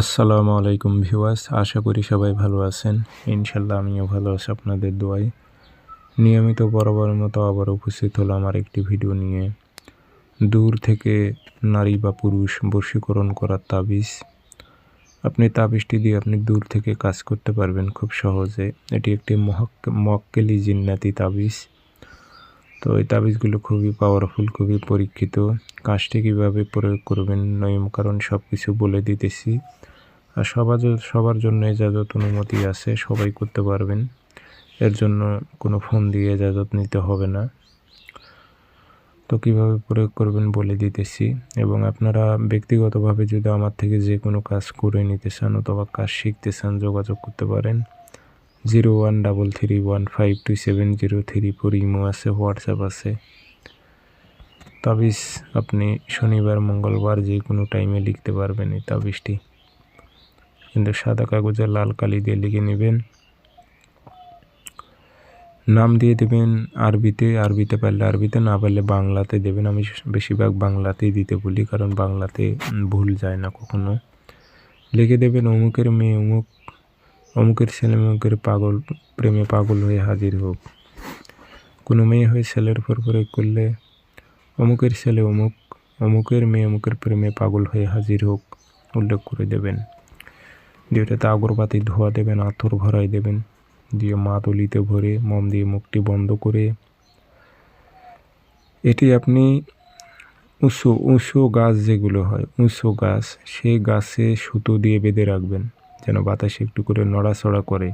আসসালামু আলাইকুম ভিউয়ার্স, আশা করি সবাই ভালো আছেন। ইনশাল্লাহ আমিও ভালো আছি আপনাদের দোয়ায়। নিয়মিত বরাবরের মতো আবার উপস্থিত হলো আমার একটি ভিডিও নিয়ে। দূর থেকে নারী বা পুরুষ বশীকরণ করার তাবিজ। আপনি তাবিজটি দিয়ে আপনি দূর থেকে কাজ করতে পারবেন খুব সহজে। এটি একটি মহক মক্কেলি জিন্নাতি তাবিজ। তো এই তাবিজগুলো খুবই পাওয়ারফুল খুবই পরীক্ষিত। কাজটি কীভাবে প্রয়োগ করবেন নিয়মকানুন সব কিছু বলে দিতেছি। আর সবার সবার জন্য এজাজত অনুমতি আছে, সবাই করতে পারবেন। এর জন্য কোনো ফোন দিয়ে এজাজত নিতে হবে না। তো কীভাবে প্রয়োগ করবেন বলে দিতেছি। এবং আপনারা ব্যক্তিগতভাবে যদি আমার থেকে যে কোনো কাজ করে নিতে চান অথবা কাজ শিখতে চান, যোগাযোগ করতে পারেন। Zero one double three one five two seven zero three four imo আছে হোয়াটসঅ্যাপ আছে। তাবিজ আপনি শনিবার, মঙ্গলবার যে কোনো টাইমে লিখতে পারবেন এই তাবিজটি। কিন্তু সাদা কাগজে লাল কালি দিয়ে লিখে নেবেন। নাম দিয়ে দেবেন আরবিতে আরবিতে পারলে আরবিতে, না পারলে বাংলাতে দেবেন। আমি বেশিরভাগ বাংলাতেই দিতে বলি, কারণ বাংলাতে ভুল যায় না কখনো। লিখে দেবেন অমুকের মেয়ে, অমুক অমুকের ছেলে অমুকের পাগল, প্রেমে পাগল হয়ে হাজির হোক। কোনো মেয়ে হয়ে ছেলের উপর প্রয়োগ করলে অমুকের ছেলে অমুক, অমুকের মেয়ে অমুকের প্রেমে পাগল হয়ে হাজির হোক, উল্লেখ করে দেবেন। দিয়ে ওটাতে আগরবাতি ধোয়া দেবেন, আতর ভরাই দেবেন। দিয়ে মা তলিতে ভরে মম দিয়ে মুখটি বন্ধ করে এটি আপনি উঁচু উঁচু গাছ যেগুলো হয় উঁচু গাছ, সেই গাছে সুতো দিয়ে বেঁধে রাখবেন। যেন বাতাসে একটু করে নড়াচড়া করে।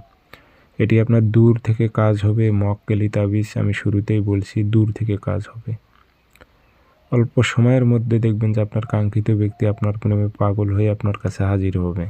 এটি আপনার দূর থেকে কাজ হবে মক্কেলি তাবিজ, আমি শুরুতেই বলছি দূর থেকে কাজ হবে। অল্প সময়ের মধ্যে দেখবেন যে আপনার কাঙ্ক্ষিত ব্যক্তি আপনার প্রেমে পাগল হয়ে আপনার কাছে হাজির হবে।